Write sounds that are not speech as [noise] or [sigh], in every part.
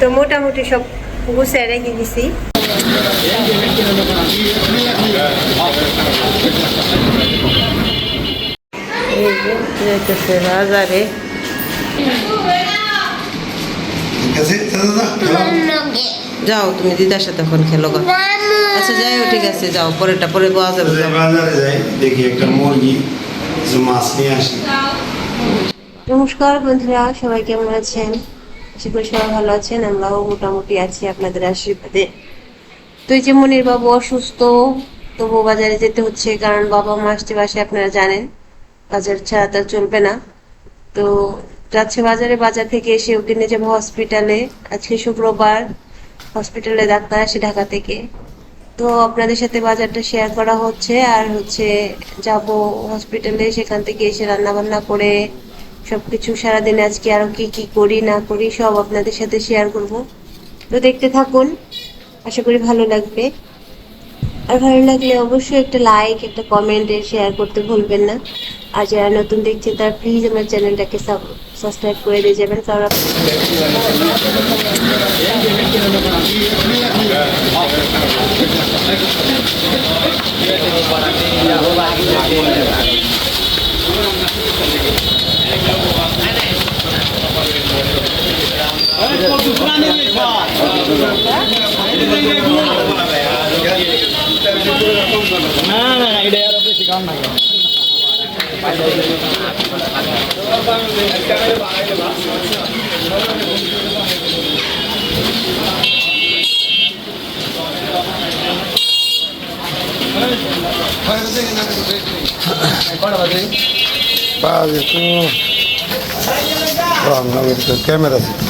তো মোটামুটি সব গুছিয়ে রেখে দিছি। বাজারে যাও তুমি দিদার সাথে ফোন খেলো গা। আচ্ছা যাইও ঠিক আছে যাও পরেরটা পরে বাজারে যাও। বাজারে যাই দেখি একটা মুরগি মাছ নিয়ে আসি। নমস্কার বন্ধুরা সবাই কেমন আছেন? আশা করি সবাই ভালো আছেন, আমরাও মোটামুটি আছি আপনাদের আশীর্বাদে। তো এই যে মনির বাবু অসুস্থ, তবু বাজারে যেতে হচ্ছে, কারণ বাবা মা আসছে বাসে আপনারা জানেন, বাজার ছাড়া তার চলবে না। তো যাচ্ছে বাজারে, বাজার থেকে এসে ওকে নিয়ে যাব হসপিটালে। আজকে শুক্রবার, হসপিটালে ডাক্তার আসে ঢাকা থেকে। তো আপনাদের সাথে বাজারটা শেয়ার করা হচ্ছে, আর হচ্ছে যাব হসপিটালে, সেখান থেকে এসে রান্না বান্না করে সবকিছু সারাদিন আজকে আরও কি কি করি, না করি, সব আপনাদের সাথে শেয়ার করব। তো দেখতে থাকুন, আশা করি ভালো লাগবে। আর ভালো লাগলে অবশ্যই একটা লাইক একটা কমেন্ট শেয়ার করতে ভুলবেন না। আর যারা নতুন দেখছেন, তারা প্লিজ আমার চ্যানেলটাকে সাবস্ক্রাইব করে দিয়ে যাবেন, কারণ না না না এটা আরও বেশি কাম নাই বাজে তো রান্না করতে ক্যামেরা আছে আটটা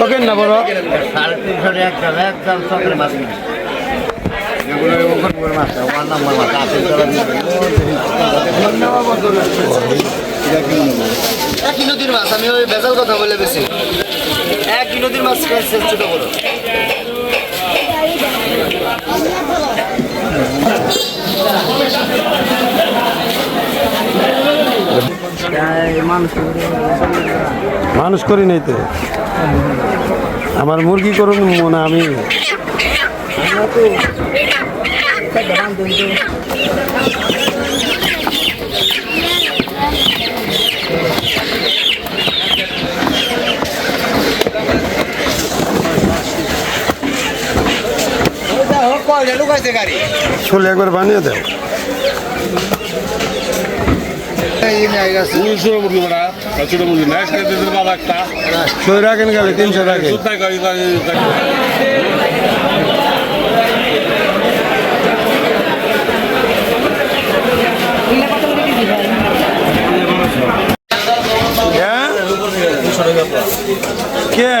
শখের না বড়? সাড়ে তিনশো একদম একদম সকালে মাছ নদীর মাছ, আমি ওই বেজাল কথা বলে বেশি এক নদীর মাছ খাইছে ছোট বড়। মানুষ করি নাই তো। আমার মুরগি করুন মনে আমি ছোলে একবার বানিয়ে দেও দুইশো মুরগি বেড়া ছোট মুরগি নাই বাবা একটা। ছয় রাখেন গেলে? তিনশো রাখেন সুতাই গাড়ি হ্যাঁ কে?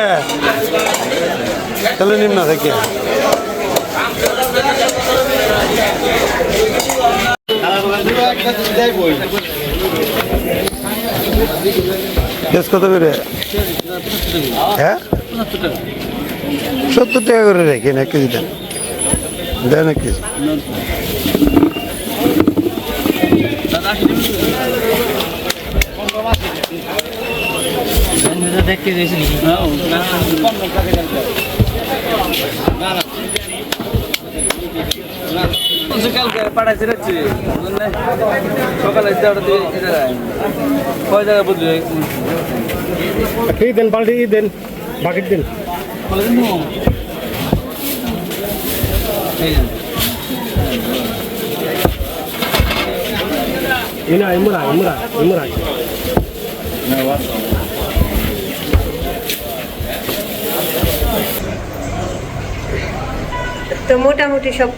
তাহলে নিম না থেকে বেশ, কত করে? হ্যাঁ? সত্তর টাকা করে রেখেন এক কেজি দেন। দেন এক কেজি। দেখতে দিয়েছি কালকে পাঠাইছে রাখছি সকালে কয় জায়গায় বুঝলি ঠিক দেন বালতি দেন বাকেট দেন। ইনা ইমরা ইমরা ইমরা। তো মোটামুটি সব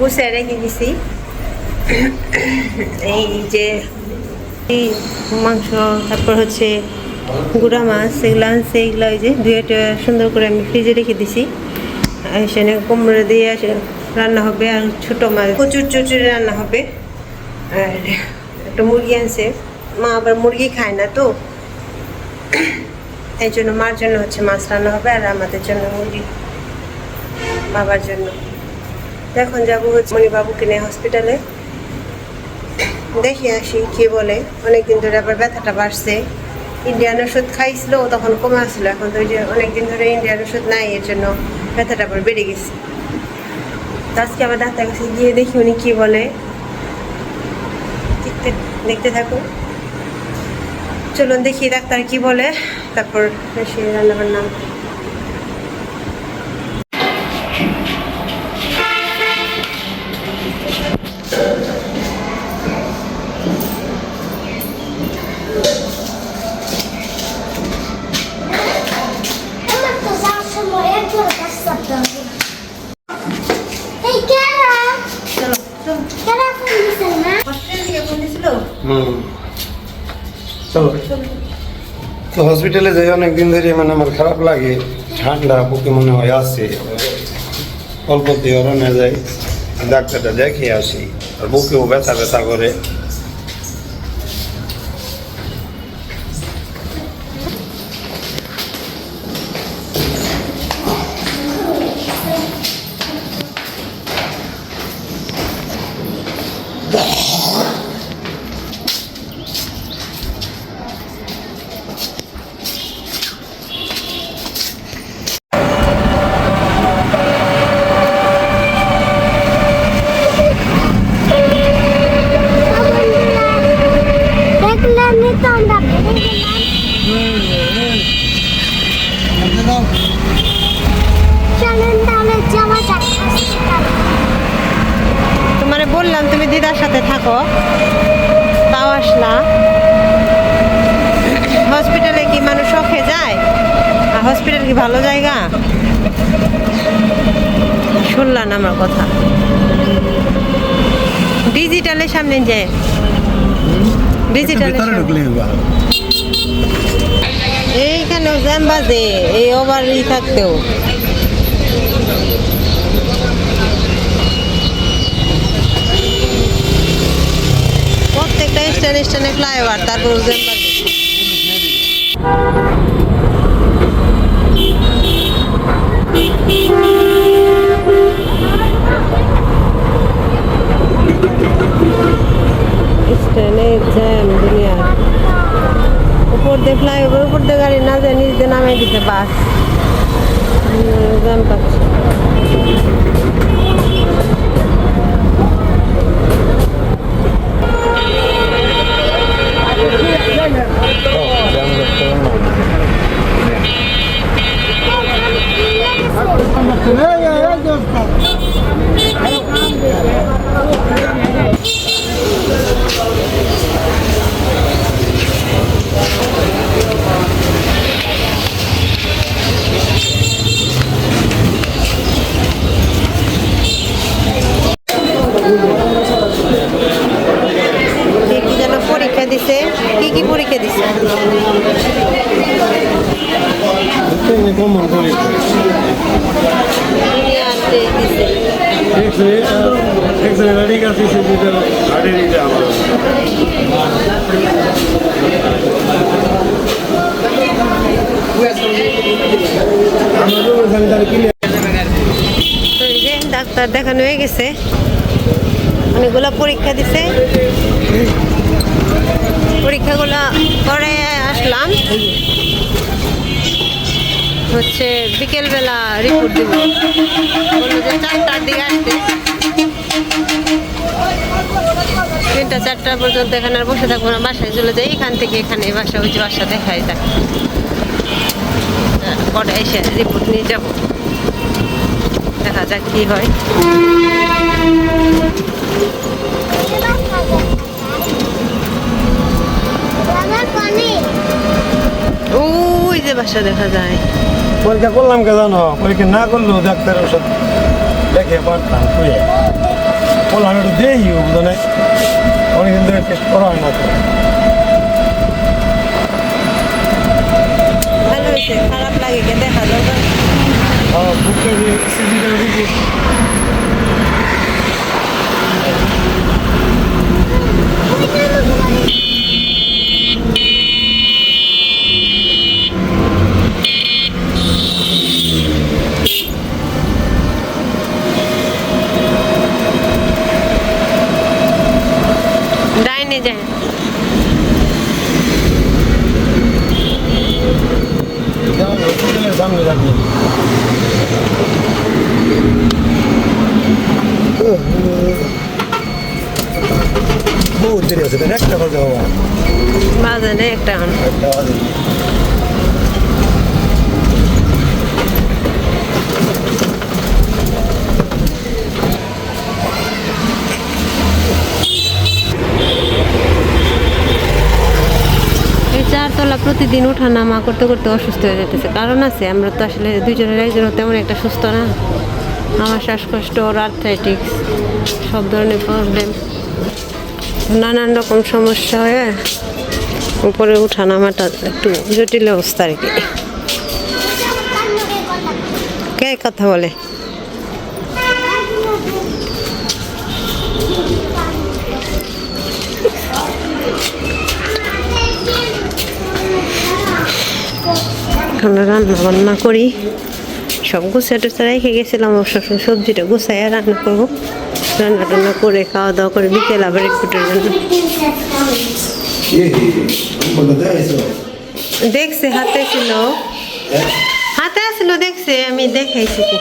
গুছিয়ে রেখে দিছি। এই যে মাংস, তারপর হচ্ছে গুঁড়া মাছ, এগুলো আনছে, এগুলো ওই যে ধুয়ে টুয়ে সুন্দর করে আমি ফ্রিজে রেখে দিছি। এখানে কুমড়ো দিয়ে রান্না হবে আর ছোটো মাছ, প্রচুর চুচুরি রান্না হবে। আর একটা মুরগি আনছে। মা আবার মুরগি খায় না তো। এই জন্য মার জন্য হচ্ছে মাছ রান্না হবে আর আমাদের জন্য মুরগি, বাবার জন্য। এখন যাব হচ্ছে মণিবাবুকে নিয়ে হসপিটালে দেখি আসি কি বলে। অনেকদিন ধরে আবার ব্যথাটা বাড়ছে। ইন্ডিয়ান ওষুধ খাইছিল, তখন কমে আসলো। এখন তো ওই যে অনেকদিন ধরে ইন্ডিয়ান ওষুধ নাই, এর জন্য ব্যথাটা আবার বেড়ে গেছে। তো আজকে আবার ডাক্তার কাছে গিয়ে দেখি উনি কি বলে। দেখতে দেখতে থাকুন। চলুন দেখি ডাক্তার কি বলে। তারপর সে রান্না হুম চলো তো হসপিটালে যাই অনেকদিন ধরে মানে আমার খারাপ লাগে, ঠান্ডা বুকে মনে হয় আসছে অল্পতে অরণে যাই, ডাক্তারটা দেখে আসি, আর বুকেও ব্যথা ব্যথা করে। দেখলাম বললাম তুমি দিদার সাথে থাকো। তাও আসলা। হসপিটালে কি মানুষ শখে যায়? আর হসপিটাল কি ভালো জায়গা? শুনলাম আমার কথা। ডিজিটালের সামনে যায় ডিজিটালের সামনে এইখানেও জ্যাম বাজে এই ওভার ই থাকতেও। স্ট্যান্ড স্ট্যান্ডে ফ্লাইওভার তারপর জ্যাম বাজে স্ট্যান্ডে জ্যাম দুনিয়া। উপর দিয়ে ফ্লাইওভার, উপর দিয়ে গাড়ি না যায়, নিচ দিয়ে নামাই দিতে বাস। জ্যাম পাচ্ছে। রেডি কাছে সেটা হাড়ে দিতে আমার আমারও ওখানে তার কিনে তো এই যে ডাক্তার দেখানো হয়ে গেছে। অনেকগুলো পরীক্ষা দিছে। পরীক্ষাগুলো করে আসলাম। হচ্ছে বিকেলবেলা রিপোর্ট দিব। বলল যে চারটার দিকে আসতে তিনটা, চারটা পর্যন্ত এখানে আর বসে থাকব না, বাসায় চলে যাই। এখান থেকে এখানে বাসা ওই যে বাসা দেখাই যায় পরে এসে রিপোর্ট নিয়ে যাব। দেখা যাক কি হয়। ওই যে বাসা দেখা যায়। পরীক্ষা করলাম কে জানো? পরীক্ষা না করলেও ডাক্তার ওষুধ। দেখে আমার খুঁজে বললাম একটু দেই বুঝলে অনেকদিন ধরে টেস্ট করা হয় না তো ভালো হয়েছে খারাপ লাগে দেখা যাবে বুকটা সিজিটা সিজিটা বাজে তাহলে একটা বাজে হওয়া। বাজে নেই একটা একটা বাজে এই চারতলা প্রতিদিন ওঠা নামা করতে করতে অসুস্থ হয়ে যেতেছে কারণ আছে আমরা তো আসলে দুজনের একজনের তেমন একটা সুস্থ না। আমার শ্বাসকষ্ট ওর আর্থ্রাইটিক্স সব ধরনের প্রবলেম নানান রকম সমস্যা হয়ে উপরে উঠা নামাটা একটু জটিল অবস্থা আর কি। কে কথা বলে? রান্না বান্না করি। সব গুছিয়ে টুছে রেখে গেছিলাম সবজিটা গুছাইয়া রান্না করব। রান্না টান্না করে খাওয়া দাওয়া করে বিকেল আবার একটুটের জন্য। দেখছে হাতে ছিল। হাতে আসলো দেখছে আমি দেখাইছি কি।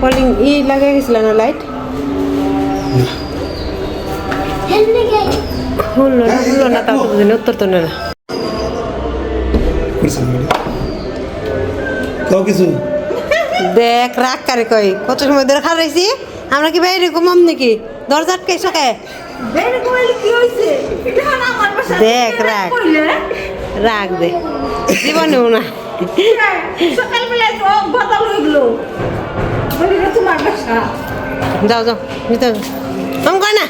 কলিং ই লাগাই গেছিল না লাইট? হলো না হলো না তাও তো বুঝিনি উত্তর তো না কিছু? দেখ রাগ কারে কই কত সময় ধরে খারাইছি আমরা কি বাইরে ঘুমাম নাকি? দরজা আটকে সকে দেখ রাগ রাগ। দে। জীবনেও না। যাও যাও ভিতরে না?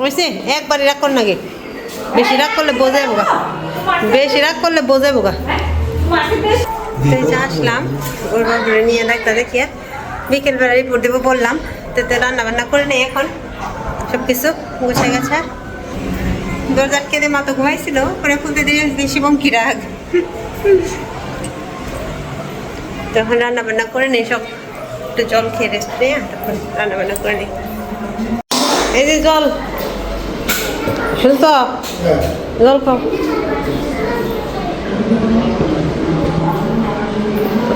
হয়েছে একবারই রাগ কর নাকি? বেশি রাগ করলে বোঝাই বোগা বেশি রাগ করলে বোঝাই বোগা তো আসলাম, ওর বাবুরে নিয়ে ডাক্তার দেখিয়ে বিকেলবেলা রিপোর্ট দেবো বললাম। তাতে রান্না বান্না করে নেই এখন। সব কিছু গুছে গেছে। দরজার কেঁদে মা তো ঘুমাইছিল, পরে খুলতে দিয়ে শিবম কি রাগ। তখন রান্না বান্না করে নেই, সব একটু জল খেয়ে রেস্ট নিয়ে তখন রান্না বান্না করে নেই। এই যে জল শুনছ জল খাও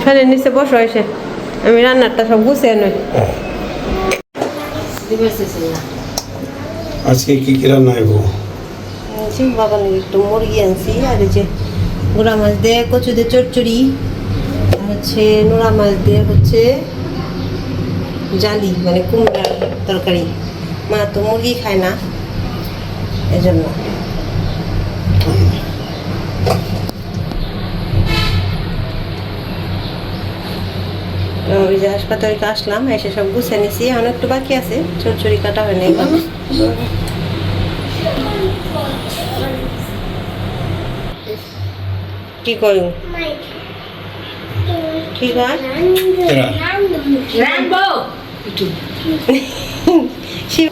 ফ্যানের নিচে বসো এসে আমি রান্নারটা সব গুছিয়ে নই আজকে কি কি রান্না হইব শিব বাগানে একটু মুরগি আনছি আর যে গুঁড়া মাছ দিয়ে কচু দিয়ে চচ্চড়ি আর হচ্ছে নোড়া মাছ দিয়ে হচ্ছে জালি মানে কুমড়ার তরকারি মা তো মুরগি খায় না এজন্য। ওই যে হাসপাতাল আসলাম এসে সব গুছিয়ে নিছি। এখন একটু বাকি আছে চচ্চড়ি কাটা হয়নি এখনও। কি করুন কি কর [laughs] শিব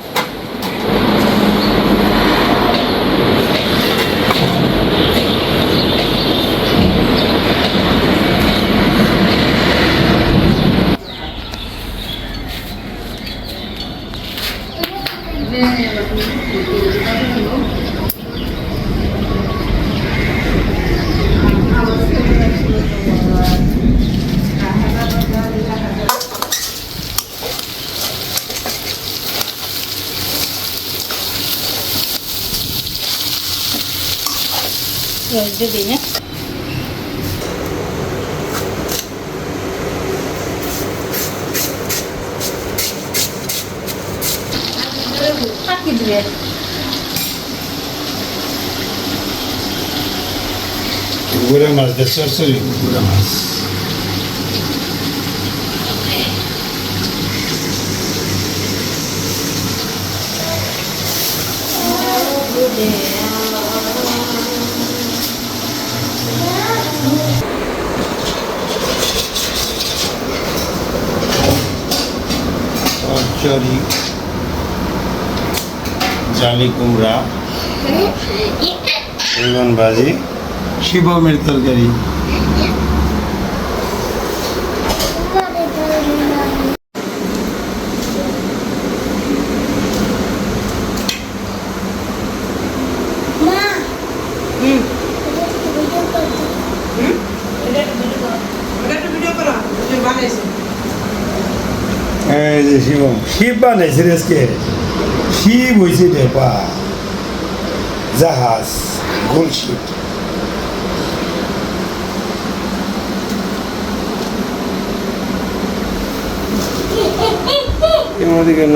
গুড়া মাছ দিয়ে চরচরি গুড়া মাছ চরচরি জালি কুমড়া বেগুন ভাজি শিবমের তরকারি একদম শিপ বানাইছে রেসকে শিপ হয়েছে রে পা জাহাজ গোল শিপ এর মধ্যে কেন